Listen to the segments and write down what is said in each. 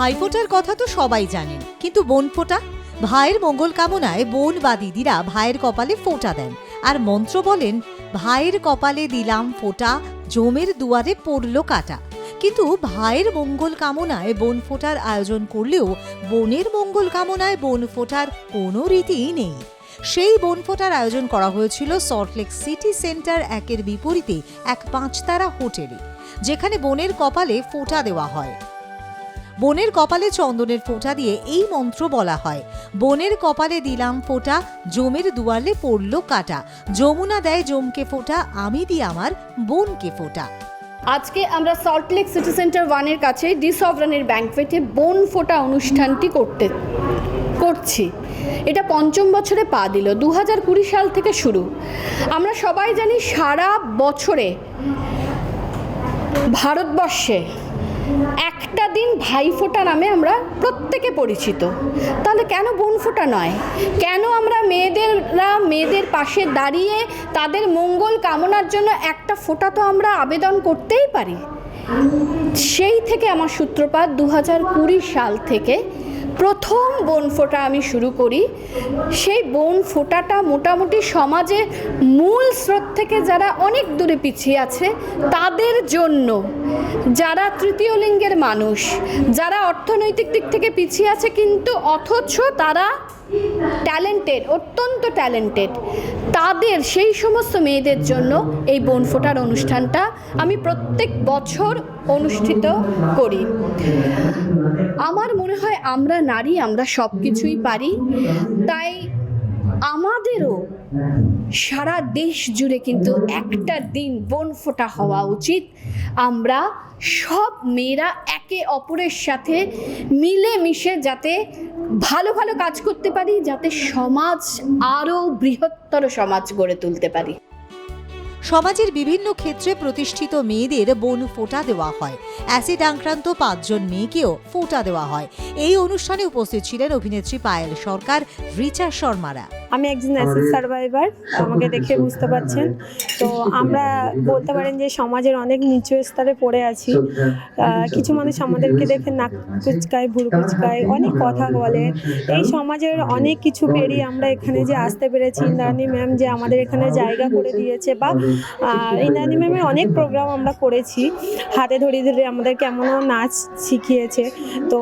ভাইফোঁটার কথা তো সবাই জানেন। কিন্তু বোন ফোঁটা ভাইয়ের মঙ্গল কামনায় বোন বা দিদিরা ভাইয়ের কপালে ফোঁটা দেন আর মন্ত্র বলেন, ভাইয়ের কপালে দিলাম ফোঁটা, জমের দুয়ারে পড়ল কাটা। কিন্তু ভাইয়ের মঙ্গল কামনায় বোন ফোঁটার আয়োজন করলেও বোনের মঙ্গল কামনায় বোন ফোঁটার কোনো রীতিই নেই। সেই বন ফোঁটার আয়োজন করা হয়েছিল সল্টলেক সিটি সেন্টার একের বিপরীতে এক পাঁচতারা হোটেলে, যেখানে বোনের কপালে ফোঁটা দেওয়া হয়। বোনের কপালে চন্দনের ফোঁটা দিয়ে এই মন্ত্র বলা হয়। বোনের কপালে দিলাম ফোঁটা, জমের দুয়ালে পড়ল কাটা। যমুনা দেয় জমকে ফোঁটা, আমি দিই আমার বোনকে ফোঁটা। আজকে আমরা সল্টলেক সিটি সেন্টার ওয়ানের কাছে ডি সভরানের ব্যাংকফেটে বন ফোটা অনুষ্ঠানটি করতে, করছি। এটা পঞ্চম বছরে পা দিল দু হাজার কুড়ি সাল থেকে শুরু। আমরা সবাই জানি সারা বছরে ভারতবর্ষে একটা দিন ভাইফোঁটা নামে আমরা প্রত্যেকে পরিচিত। তাহলে কেন বোনফোঁটা নয়? কেন আমরা মেয়েদেররা মেয়েদের পাশে দাঁড়িয়ে তাদের মঙ্গল কামনার জন্য একটা ফোঁটা তো আমরা আবেদন করতেই পারি? সেই থেকে আমার সূত্রপাত দু হাজার কুড়ি সাল থেকে প্রথম বন ফোঁটা আমি শুরু করি। সেই বন ফোঁটাটা মোটামুটি সমাজে মূল স্রোত থেকে যারা অনেক দূরে পিছিয়ে আছে, তাদের জন্য যারা তৃতীয় লিঙ্গের মানুষ, যারা অর্থনৈতিক দিক থেকে পিছিয়ে আছে কিন্তু অথচ তারা ট্যালেন্টেড অত্যন্ত ট্যালেন্টেড তাদের সেই সমস্ত মেয়েদের জন্য এই বন ফোটার অনুষ্ঠানটা আমি প্রত্যেক বছর অনুষ্ঠিত করি। আমার মনে হয় আমরা নারী, আমরা সব কিছুই পারি, তাই আমাদেরও সারা দেশ জুড়ে কিন্তু একটা দিন বন ফোটা হওয়া উচিত। আমরা সব মেয়েরা একে অপরের সাথে মিলে মিশে যাতে ভালো ভালো কাজ করতে পারি, যাতে সমাজ আরও বৃহত্তর সমাজ গড়ে তুলতে পারি। সমাজের বিভিন্ন ক্ষেত্রে প্রতিষ্ঠিত মেয়েদের বন ফোঁটা দেওয়া হয়। অ্যাসিড আক্রান্ত পাঁচজন মেয়েকেও ফোঁটা দেওয়া হয়। এই অনুষ্ঠানে উপস্থিত ছিলেন অভিনেত্রী পায়েল সরকার রিচা শর্মারা। আমি একজন অ্যাসিড সার্ভাইভার আমাকে দেখে বুঝতে পারছেন। তো আমরা বলতে পারেন যে সমাজের অনেক নিচু স্তরে পড়ে আছি। কিছু মানুষ আমাদেরকে দেখে নাক কুচকায় ভুরু কুচকায় অনেক কথা বলে। এই সমাজের অনেক কিছু পেরিয়ে আমরা এখানে যে আসতে পেরেছি ইন্দ্রাণী ম্যাম যে আমাদের এখানে জায়গা করে দিয়েছে বা আহ, ইন্দ্রাণী ম্যামের অনেক প্রোগ্রাম আমরা করেছি। হাতে ধরে ধরে আমাদের কেমনও নাচ শিখিয়েছে। তো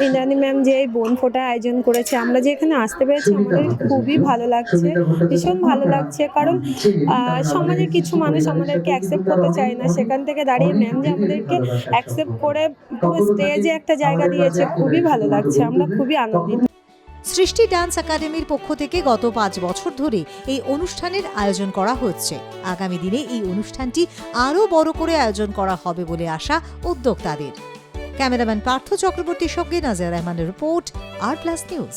ইন্দ্রাণী ম্যাম যে বোন ফোটা আয়োজন করেছে আমরা যে এখানে আসতে পেরেছি আমাদের খুবই ভালো লাগছে। ভীষণ ভালো লাগছে। কারণ আহ, সমাজের কিছু মানুষ আমাদেরকে অ্যাকসেপ্ট করতে চায় না। সেখান থেকে দাঁড়িয়ে ম্যাম যে আমাদেরকে অ্যাকসেপ্ট করে পুরো স্টেজে একটা জায়গা দিয়েছে। খুবই ভালো লাগছে। আমরা খুবই আনন্দিত। সৃষ্টি ডান্স একাডেমির পক্ষ থেকে গত পাঁচ বছর ধরে এই অনুষ্ঠানের আয়োজন করা হচ্ছে। আগামী দিনে এই অনুষ্ঠানটি আরও বড় করে আয়োজন করা হবে বলে আশা উদ্যোক্তাদের। ক্যামেরাম্যান পার্থ চক্রবর্তীর সঙ্গে নাজার রহমানের রিপোর্ট আর প্লাস নিউজ।